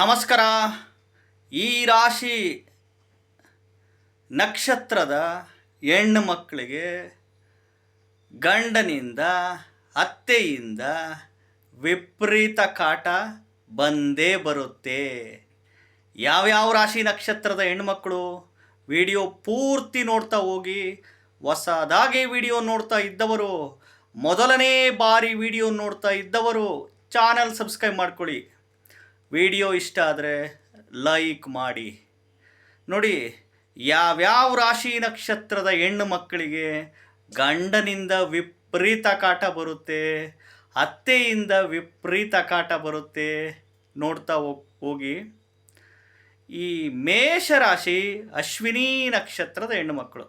ನಮಸ್ಕಾರ. ಈ ರಾಶಿ ನಕ್ಷತ್ರದ ಹೆಣ್ಣು ಮಕ್ಕಳಿಗೆ ಗಂಡನಿಂದ, ಅತ್ತೆಯಿಂದ ವಿಪರೀತ ಕಾಟ ಬಂದೇ ಬರುತ್ತೆ. ಯಾವ್ಯಾವ ರಾಶಿ ನಕ್ಷತ್ರದ ಹೆಣ್ಮಕ್ಳು ವಿಡಿಯೋ ಪೂರ್ತಿ ನೋಡ್ತಾ ಹೋಗಿ. ಹೊಸದಾಗಿ ವಿಡಿಯೋ ನೋಡ್ತಾ ಇದ್ದವರು, ಮೊದಲನೇ ಬಾರಿ ವಿಡಿಯೋ ನೋಡ್ತಾ ಇದ್ದವರು, ಚಾನಲ್ ಸಬ್ಸ್ಕ್ರೈಬ್ ಮಾಡ್ಕೊಳ್ಳಿ. ವಿಡಿಯೋ ಇಷ್ಟ ಆದರೆ ಲೈಕ್ ಮಾಡಿ. ನೋಡಿ, ಯಾವ್ಯಾವ ರಾಶಿ ನಕ್ಷತ್ರದ ಹೆಣ್ಣು ಮಕ್ಕಳಿಗೆ ಗಂಡನಿಂದ ವಿಪರೀತ ಕಾಟ ಬರುತ್ತೆ, ಅತ್ತೆಯಿಂದ ವಿಪರೀತ ಕಾಟ ಬರುತ್ತೆ ನೋಡ್ತಾ ಹೋಗ್. ಈ ಮೇಷರಾಶಿ ಅಶ್ವಿನಿ ನಕ್ಷತ್ರದ ಹೆಣ್ಣು ಮಕ್ಕಳು.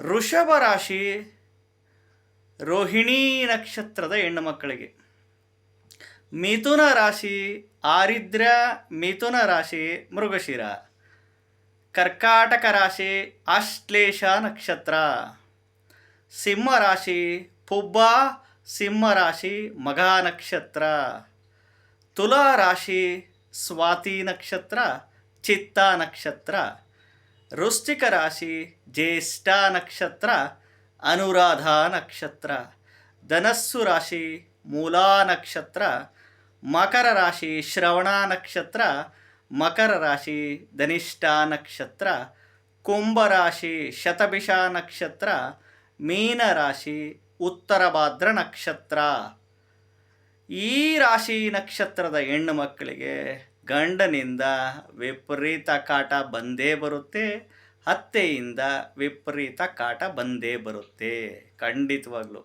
ವೃಷಭ ರಾಶಿ ರೋಹಿಣಿ ನಕ್ಷತ್ರದ ಹೆಣ್ಣು ಮಕ್ಕಳಿಗೆ. ಮಿಥುನ ರಾಶಿ ಆರಿದ್ರ ಮಿಥುನ ರಾಶಿ ಮೃಗಶಿರ. ಕರ್ಕಾಟಕ ರಾಶಿ ಆಶ್ಲೇಷ ನಕ್ಷತ್ರ. ಸಿಂಹ ರಾಶಿ ಪುಬ್ಬ, ಸಿಂಹ ರಾಶಿ ಮಘ ನಕ್ಷತ್ರ. ತುಲಾ ರಾಶಿ ಸ್ವಾತಿ ನಕ್ಷತ್ರ, ಚಿತ್ತ ನಕ್ಷತ್ರ. ವೃಶ್ಚಿಕ ರಾಶಿ ಜ್ಯೇಷ್ಠ ನಕ್ಷತ್ರ, ಅನುರಾಧ ನಕ್ಷತ್ರ. ಧನಸ್ಸು ರಾಶಿ ಮೂಲಾ ನಕ್ಷತ್ರ ಮಕರ ರಾಶಿ ಶ್ರವಣ ನಕ್ಷತ್ರ, ಮಕರ ರಾಶಿ ಧನಿಷ್ಠ ನಕ್ಷತ್ರ, ಕುಂಭ ರಾಶಿ ಶತಭಿಷ ನಕ್ಷತ್ರ, ಮೀನ ರಾಶಿ ಉತ್ತರ ಭಾದ್ರ ನಕ್ಷತ್ರ. ಈ ರಾಶಿ ನಕ್ಷತ್ರದ ಹೆಣ್ಣು ಮಕ್ಕಳಿಗೆ ಗಂಡನಿಂದ ವಿಪರೀತ ಕಾಟ ಬಂದೇ ಬರುತ್ತೆ ಅತ್ತೆಯಿಂದ ವಿಪರೀತ ಕಾಟ ಬಂದೇ ಬರುತ್ತೆ, ಖಂಡಿತವಾಗ್ಲೂ.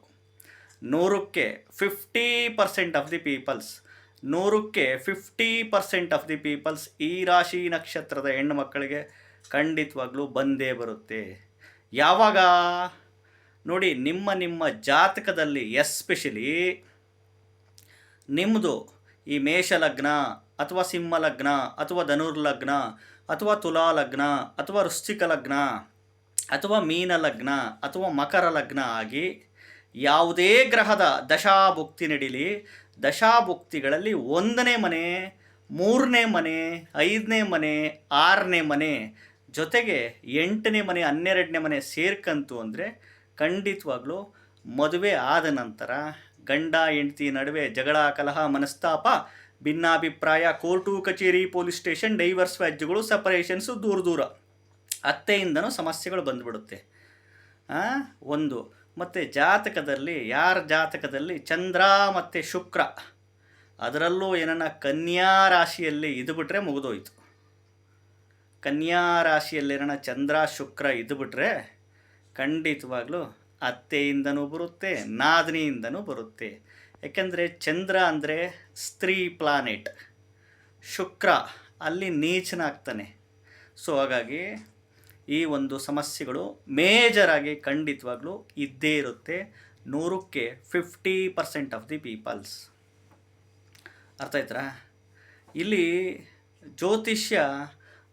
ನೂರಕ್ಕೆ fifty percent of the peoples ನೂರಕ್ಕೆ fifty percent of the peoples ಈ ರಾಶಿ ನಕ್ಷತ್ರದ ಹೆಣ್ಣು ಮಕ್ಕಳಿಗೆ ಖಂಡಿತವಾಗ್ಲೂ ಬಂದೇ ಬರುತ್ತೆ. ಯಾವಾಗ? ನೋಡಿ, ನಿಮ್ಮ ನಿಮ್ಮ ಜಾತಕದಲ್ಲಿ ಎಸ್ಪೆಷಲಿ ನಿಮ್ಮದು ಈ ಮೇಷ ಲಗ್ನ ಅಥವಾ ಸಿಂಹ ಲಗ್ನ ಅಥವಾ ಧನುರ್ಲಗ್ನ ಅಥವಾ ತುಲಾ ಲಗ್ನ ಅಥವಾ ವೃಶ್ಚಿಕ ಲಗ್ನ ಅಥವಾ ಮೀನ ಲಗ್ನ ಅಥವಾ ಮಕರ ಲಗ್ನ ಆಗಿ ಯಾವುದೇ ಗ್ರಹದ ದಶಾಭುಕ್ತಿ ನಡೀಲಿ. ದಶಾಭುಕ್ತಿಗಳಲ್ಲಿ ಒಂದನೇ ಮನೆ, ಮೂರನೇ ಮನೆ, ಐದನೇ ಮನೆ, ಆರನೇ ಮನೆ, ಜೊತೆಗೆ ಎಂಟನೇ ಮನೆ, ಹನ್ನೆರಡನೇ ಮನೆ ಸೇರ್ಕಂತು ಅಂದರೆ ಖಂಡಿತವಾಗ್ಲೂ ಮದುವೆ ಆದ ನಂತರ ಗಂಡ, ಹೆಂಡತಿ ನಡುವೆ ಜಗಳ, ಕಲಹ, ಮನಸ್ತಾಪ, ಭಿನ್ನಾಭಿಪ್ರಾಯ, ಕೋರ್ಟು, ಕಚೇರಿ, ಪೊಲೀಸ್ ಸ್ಟೇಷನ್, ಡೈವರ್ಸ್ ವ್ಯಾಜ್ಯಗಳು, ಸಪರೇಷನ್ಸು ದೂರ ದೂರ. ಅತ್ತೆಯಿಂದನೂ ಸಮಸ್ಯೆಗಳು ಬಂದುಬಿಡುತ್ತೆ. ಒಂದು. ಮತ್ತು ಜಾತಕದಲ್ಲಿ, ಯಾರ ಜಾತಕದಲ್ಲಿ? ಚಂದ್ರ ಮತ್ತು ಶುಕ್ರ. ಅದರಲ್ಲೂ ಏನನ್ನ? ಕನ್ಯಾ ರಾಶಿಯಲ್ಲಿ ಇದು ಬಿಟ್ಟರೆ ಮುಗಿದೋಯ್ತು. ಕನ್ಯಾ ರಾಶಿಯಲ್ಲಿರೋಣ ಚಂದ್ರ, ಶುಕ್ರ ಇದು ಬಿಟ್ಟರೆ ಖಂಡಿತವಾಗ್ಲೂ ಅತ್ತೆಯಿಂದನೂ ಬರುತ್ತೆ, ನಾದಿನಿಯಿಂದನೂ ಬರುತ್ತೆ. ಯಾಕೆಂದರೆ ಚಂದ್ರ ಅಂದರೆ ಸ್ತ್ರೀ ಪ್ಲಾನೆಟ್ ಶುಕ್ರ ಅಲ್ಲಿ ನೀಚನಾಗ್ತಾನೆ. ಸೊ ಹಾಗಾಗಿ ಈ ಒಂದು ಸಮಸ್ಯೆಗಳು ಮೇಜರಾಗಿ ಖಂಡಿತವಾಗ್ಲೂ ಇದ್ದೇ ಇರುತ್ತೆ. ನೂರಕ್ಕೆ fifty percent of the peoples ಅರ್ಥ ಆಯ್ತಾ ಇಲ್ಲಿ ಜ್ಯೋತಿಷ್ಯ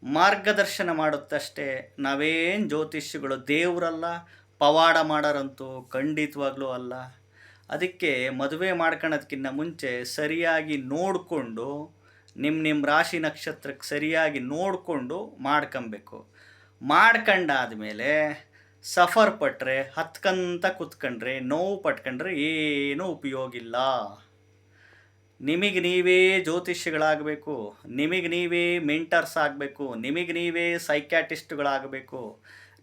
ಮಾರ್ಗದರ್ಶನ ಮಾಡುತ್ತಷ್ಟೇ ನಾವೇನು ಜ್ಯೋತಿಷ್ಯಗಳು ದೇವರಲ್ಲ, ಪವಾಡ ಮಾಡೋರಂತೂ ಖಂಡಿತವಾಗ್ಲೂ ಅಲ್ಲ. ಅದಕ್ಕೆ ಮದುವೆ ಮಾಡ್ಕೊಳೋದಕ್ಕಿಂತ ಮುಂಚೆ ಸರಿಯಾಗಿ ನೋಡಿಕೊಂಡು ನಿಮ್ಮ ನಿಮ್ಮ ರಾಶಿ ನಕ್ಷತ್ರಕ್ಕೆ ಸರಿಯಾಗಿ ನೋಡಿಕೊಂಡು ಮಾಡ್ಕೊಬೇಕು. ಮಾಡ್ಕೊಂಡಾದ್ಮೇಲೆ ಸಫರ್ ಪಟ್ಟರೆ ಹತ್ಕಂತ ಕೂತ್ಕೊಂಡ್ರೆ, ನೋವು ಪಟ್ಕೊಂಡ್ರೆ ಏನೂ ಉಪಯೋಗ ಇಲ್ಲ ನಿಮಗೆ ನೀವೇ ಜ್ಯೋತಿಷ್ಯಗಳಾಗಬೇಕು, ನಿಮಗೆ ನೀವೇ ಮೆಂಟರ್ಸ್ ಆಗಬೇಕು, ನಿಮಗೆ ನೀವೇ ಸೈಕ್ಯಾಟಿಸ್ಟ್ಗಳಾಗಬೇಕು,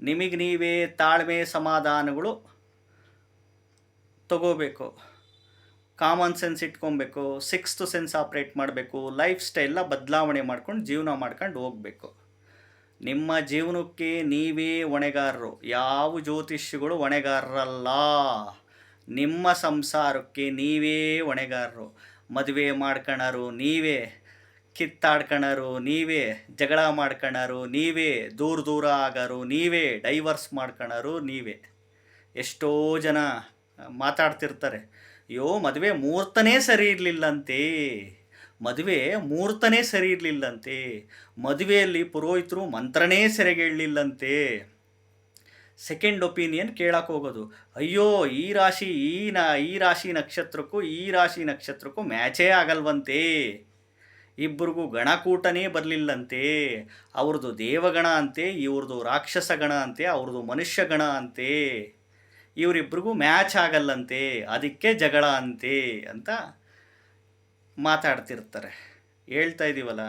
ನಿಮಗೆ ನೀವೇ ತಾಳ್ಮೆ ಸಮಾಧಾನಗಳು ತಗೋಬೇಕು. ಕಾಮನ್ ಸೆನ್ಸ್ ಇಟ್ಕೊಬೇಕು, ಸಿಕ್ಸ್ತ್ ಸೆನ್ಸ್ ಆಪ್ರೇಟ್ ಮಾಡಬೇಕು, ಲೈಫ್ ಸ್ಟೈಲ್ನ ಬದಲಾವಣೆ ಮಾಡ್ಕೊಂಡು ಜೀವನ ಮಾಡ್ಕೊಂಡು ಹೋಗಬೇಕು. ನಿಮ್ಮ ಜೀವನಕ್ಕೆ ನೀವೇ ಹೊಣೆಗಾರರು. ಯಾವ ಜ್ಯೋತಿಷಿಗಳು ಹೊಣೆಗಾರರಲ್ಲ. ನಿಮ್ಮ ಸಂಸಾರಕ್ಕೆ ನೀವೇ ಹೊಣೆಗಾರರು. ಮದುವೆ ಮಾಡ್ಕೊಳರು ನೀವೇ. ಕಿತ್ತಾಡ್ಕೊಳ್ಳೋರು ನೀವೇ. ಜಗಳ ಮಾಡ್ಕೊಳ್ಳೋರು ನೀವೇ. ದೂರ ದೂರ ಆಗೋರು ನೀವೇ. ಡೈವರ್ಸ್ ಮಾಡ್ಕೊಳ್ಳೋರು ನೀವೇ. ಎಷ್ಟೋ ಜನ ಮಾತಾಡ್ತಿರ್ತಾರೆ. ಅಯ್ಯೋ, ಮದುವೆ ಮೂರ್ತನೇ ಸರಿ ಇರಲಿಲ್ಲಂತೆ. ಮದುವೆ ಮುಹೂರ್ತನೇ ಸರಿ ಇರಲಿಲ್ಲಂತೆ ಮದುವೆಯಲ್ಲಿ ಪುರೋಹಿತರು ಮಂತ್ರನೇ ಸೆರೆಗೇಳಲಿಲ್ಲಂತೆ. ಸೆಕೆಂಡ್ ಒಪಿನಿಯನ್ ಕೇಳಕ್ಕೆ ಹೋಗೋದು. ಅಯ್ಯೋ, ಈ ರಾಶಿ, ಈ ನ, ಈ ರಾಶಿ ನಕ್ಷತ್ರಕ್ಕೂ, ಈ ರಾಶಿ ನಕ್ಷತ್ರಕ್ಕೂ ಮ್ಯಾಚೇ ಆಗಲ್ವಂತೆ. ಇಬ್ಬರಿಗೂ ಗಣಕೂಟನೇ ಬರಲಿಲ್ಲಂತೆ. ಅವ್ರದ್ದು ದೇವಗಣ ಅಂತೆ ಇವ್ರದ್ದು ರಾಕ್ಷಸ ಗಣ ಅಂತೆ ಅವ್ರದ್ದು ಮನುಷ್ಯ ಗಣ ಅಂತೆ. ಇವರಿಬ್ರಿಗೂ ಮ್ಯಾಚ್ ಆಗಲ್ಲಂತೆ. ಅದಕ್ಕೆ ಜಗಳ ಅಂತೆ ಅಂತ ಮಾತಾಡ್ತಿರ್ತಾರೆ. ಹೇಳ್ತಾ ಇದ್ದೀವಲ್ಲ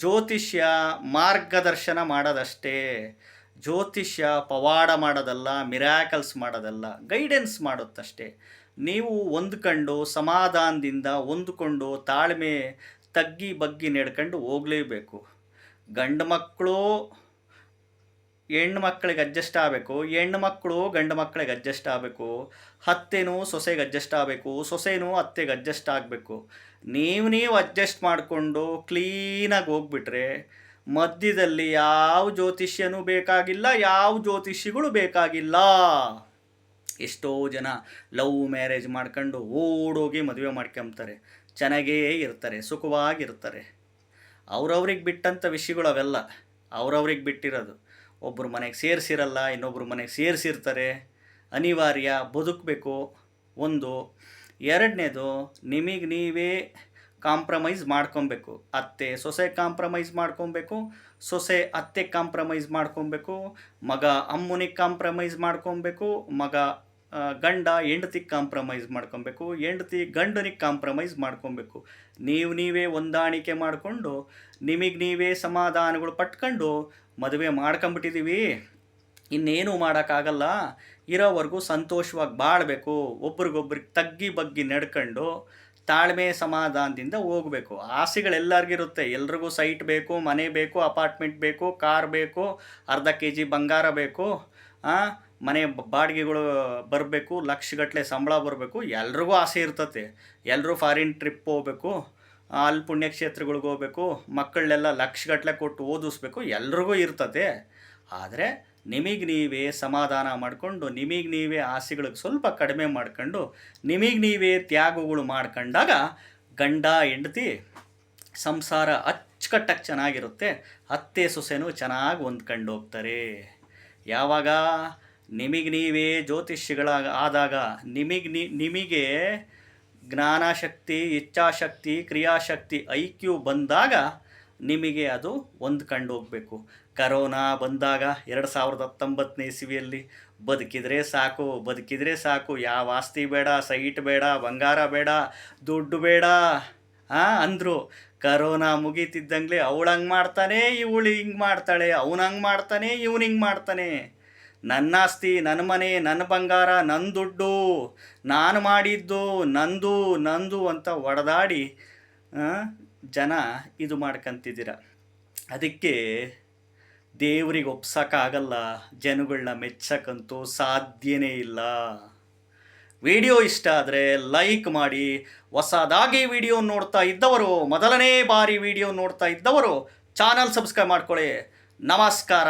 ಜ್ಯೋತಿಷ್ಯ ಮಾರ್ಗದರ್ಶನ ಮಾಡೋದಷ್ಟೇ, ಜ್ಯೋತಿಷ್ಯ ಪವಾಡ ಮಾಡೋದಲ್ಲ, ಮಿರಾಕಲ್ಸ್ ಮಾಡೋದಲ್ಲ, ಗೈಡೆನ್ಸ್ ಮಾಡುತ್ತಷ್ಟೇ. ನೀವು ಹೊಂದ್ಕೊಂಡು, ಸಮಾಧಾನದಿಂದ ಹೊಂದ್ಕೊಂಡು, ತಾಳ್ಮೆ ತಗ್ಗಿ ಬಗ್ಗಿ ನಡ್ಕೊಂಡು ಹೋಗಲೇಬೇಕು. ಗಂಡು ಮಕ್ಕಳು ಹೆಣ್ಣು ಮಕ್ಕಳಿಗೆ ಅಡ್ಜಸ್ಟ್ ಆಗಬೇಕು ಹೆಣ್ಣು ಮಕ್ಕಳು ಗಂಡು ಮಕ್ಕಳಿಗೆ ಅಡ್ಜಸ್ಟ್ ಆಗಬೇಕು ಹತ್ತೆನೂ ಸೊಸೆಗೆ ಅಡ್ಜಸ್ಟ್ ಆಗಬೇಕು, ಸೊಸೆನೂ ಅತ್ತೆಗೆ ಅಡ್ಜಸ್ಟ್ ಆಗಬೇಕು. ನೀವು ನೀವು ಅಡ್ಜಸ್ಟ್ ಮಾಡಿಕೊಂಡು ಕ್ಲೀನಾಗಿ ಹೋಗ್ಬಿಟ್ರೆ ಮಧ್ಯದಲ್ಲಿ ಯಾವ ಜ್ಯೋತಿಷ್ಯನೂ ಬೇಕಾಗಿಲ್ಲ, ಯಾವ ಜ್ಯೋತಿಷಿಗಳು ಬೇಕಾಗಿಲ್ಲ. ಎಷ್ಟೋ ಜನ ಲವ್ ಮ್ಯಾರೇಜ್ ಮಾಡ್ಕೊಂಡು ಓಡೋಗಿ ಮದುವೆ ಮಾಡ್ಕೊಂತಾರೆ ಚೆನ್ನಾಗೇ ಇರ್ತಾರೆ, ಸುಖವಾಗಿರ್ತಾರೆ. ಅವ್ರವ್ರಿಗೆ ಬಿಟ್ಟಂಥ ವಿಷಯಗಳು ಅವೆಲ್ಲ, ಅವ್ರವ್ರಿಗೆ ಬಿಟ್ಟಿರೋದು. ಒಬ್ಬರು ಮನೆಗೆ ಸೇರಿಸಿರಲ್ಲ ಇನ್ನೊಬ್ಬರು ಮನೆಗೆ ಸೇರಿಸಿರ್ತಾರೆ. ಅನಿವಾರ್ಯ ಬದುಕಬೇಕು, ಒಂದು. ಎರಡನೇದು ನಿಮಗೆ ನೀವೇ ಕಾಂಪ್ರಮೈಸ್ ಮಾಡ್ಕೊಬೇಕು. ಅತ್ತೆ ಸೊಸೆ ಕಾಂಪ್ರಮೈಸ್ ಮಾಡ್ಕೊಬೇಕು, ಸೊಸೆ ಅತ್ತೆ ಕಾಂಪ್ರಮೈಸ್ ಮಾಡ್ಕೊಬೇಕು, ಮಗ ಅಮ್ಮನಿಗೆ ಕಾಂಪ್ರಮೈಸ್ ಮಾಡ್ಕೊಬೇಕು, ಮಗ ಗಂಡ ಹೆಂಡತಿಗೆ ಕಾಂಪ್ರಮೈಸ್ ಮಾಡ್ಕೊಬೇಕು, ಹೆಂಡತಿ ಗಂಡನಿಗೆ ಕಾಂಪ್ರಮೈಸ್ ಮಾಡ್ಕೊಬೇಕು. ನೀವು ನೀವೇ ಹೊಂದಾಣಿಕೆ ಮಾಡಿಕೊಂಡು, ನಿಮಗೆ ನೀವೇ ಸಮಾಧಾನಗಳು ಪಟ್ಕೊಂಡು ಮದುವೆ ಮಾಡ್ಕೊಂಬಿಟ್ಟಿದ್ದೀವಿ ಇನ್ನೇನು ಮಾಡೋಕ್ಕಾಗಲ್ಲ. ಇರೋವರೆಗೂ ಸಂತೋಷವಾಗಿ ಬಾಳಬೇಕು. ಒಬ್ರಿಗೊಬ್ರಿಗೆ ತಗ್ಗಿ ಬಗ್ಗಿ ನಡ್ಕೊಂಡು ತಾಳ್ಮೆ ಸಮಾಧಾನದಿಂದ ಹೋಗಬೇಕು. ಆಸೆಗಳೆಲ್ಲರಿಗಿರುತ್ತೆ. ಎಲ್ರಿಗೂ ಸೈಟ್ ಬೇಕು, ಮನೆ ಬೇಕು, ಅಪಾರ್ಟ್ಮೆಂಟ್ ಬೇಕು, ಕಾರ್ ಬೇಕು, ಅರ್ಧ ಕೆ ಜಿ ಬಂಗಾರ ಬೇಕು ಮನೆ ಬಾಡಿಗೆಗಳು ಬರಬೇಕು ಲಕ್ಷಗಟ್ಟಲೆ ಸಂಬಳ ಬರಬೇಕು. ಎಲ್ರಿಗೂ ಆಸೆ ಇರ್ತತೆ. ಎಲ್ಲರೂ ಫಾರಿನ್ ಟ್ರಿಪ್ ಹೋಗ್ಬೇಕು ಅಲ್ಲಿ ಪುಣ್ಯಕ್ಷೇತ್ರಗಳಿಗೆ ಹೋಗ್ಬೇಕು, ಮಕ್ಕಳನ್ನೆಲ್ಲ ಲಕ್ಷಗಟ್ಟಲೆ ಕೊಟ್ಟು ಓದಿಸ್ಬೇಕು. ಎಲ್ರಿಗೂ ಇರ್ತತೆ. ಆದರೆ ನಿಮಗೆ ನೀವೇ ಸಮಾಧಾನ ಮಾಡಿಕೊಂಡು, ನಿಮಗೆ ನೀವೇ ಆಸೆಗಳಿಗೆ ಸ್ವಲ್ಪ ಕಡಿಮೆ ಮಾಡ್ಕೊಂಡು, ನಿಮಗೆ ನೀವೇ ತ್ಯಾಗಗಳು ಮಾಡ್ಕೊಂಡಾಗ ಗಂಡ, ಹೆಂಡತಿ ಸಂಸಾರ ಅಚ್ಚುಕಟ್ಟಾಗಿ ಚೆನ್ನಾಗಿರುತ್ತೆ. ಅತ್ತೆ, ಸೊಸೆನೂ ಚೆನ್ನಾಗಿ ಹೊಂದ್ಕೊಂಡು ಹೋಗ್ತಾರೆ. ಯಾವಾಗ? ನಿಮಗೆ ನೀವೇ ಜ್ಯೋತಿಷಿಗಳಾಗ ಆದಾಗ ನಿಮಗೆ ನಿ, ನಿಮಗೆ ಜ್ಞಾನಶಕ್ತಿ, ಇಚ್ಛಾಶಕ್ತಿ, ಕ್ರಿಯಾಶಕ್ತಿ ಐಕ್ಯೂ ಕ್ಯೂ ಬಂದಾಗ ನಿಮಗೆ ಅದು ಹೊಂದ್ಕೊಂಡು ಹೋಗಬೇಕು. ಕರೋನಾ ಬಂದಾಗ ಎರಡು ಸಾವಿರದ ಹತ್ತೊಂಬತ್ತನೇ ಇಸವಿಯಲ್ಲಿ ಬದುಕಿದ್ರೆ ಸಾಕು ಬದುಕಿದ್ರೆ ಸಾಕು. ಯಾವ ಆಸ್ತಿ ಬೇಡ, ಸೈಟ್ ಬೇಡ, ಬಂಗಾರ ಬೇಡ, ದುಡ್ಡು ಬೇಡ ಹಾಂ ಅಂದರು. ಕರೋನಾ ಮುಗೀತಿದ್ದಂಗೆ ಅವಳು ಹಂಗೆ ಮಾಡ್ತಾನೆ, ಇವಳು ಹಿಂಗೆ ಮಾಡ್ತಾಳೆ, ಅವನು ಹಂಗೆ ಮಾಡ್ತಾನೆ, ಇವನು ಹಿಂಗೆ ಮಾಡ್ತಾನೆ. ನನ್ನ ಆಸ್ತಿ ನನ್ನ ಮನೆ ನನ್ನ ಬಂಗಾರ ನನ್ನ ದುಡ್ಡು, ನಾನು ಮಾಡಿದ್ದು, ನಂದು ನಂದು ಅಂತ ಒಡೆದಾಡಿ ಜನ ಇದು ಮಾಡ್ಕಂತಿದ್ದೀರ. ಅದಕ್ಕೆ ದೇವ್ರಿಗೆ ಒಪ್ಸೋಕ್ಕಾಗಲ್ಲ ಜನಗಳನ್ನ ಮೆಚ್ಚಕ್ಕಂತೂ ಸಾಧ್ಯನೇ ಇಲ್ಲ. ವಿಡಿಯೋ ಇಷ್ಟ ಆದರೆ ಲೈಕ್ ಮಾಡಿ, ಹೊಸದಾಗಿ ವಿಡಿಯೋ ನೋಡ್ತಾ ಇದ್ದವರು, ಮೊದಲನೇ ಬಾರಿ ವಿಡಿಯೋ ನೋಡ್ತಾ ಇದ್ದವರು, ಚಾನಲ್ ಸಬ್ಸ್ಕ್ರೈಬ್ ಮಾಡ್ಕೊಳ್ಳಿ. ನಮಸ್ಕಾರ.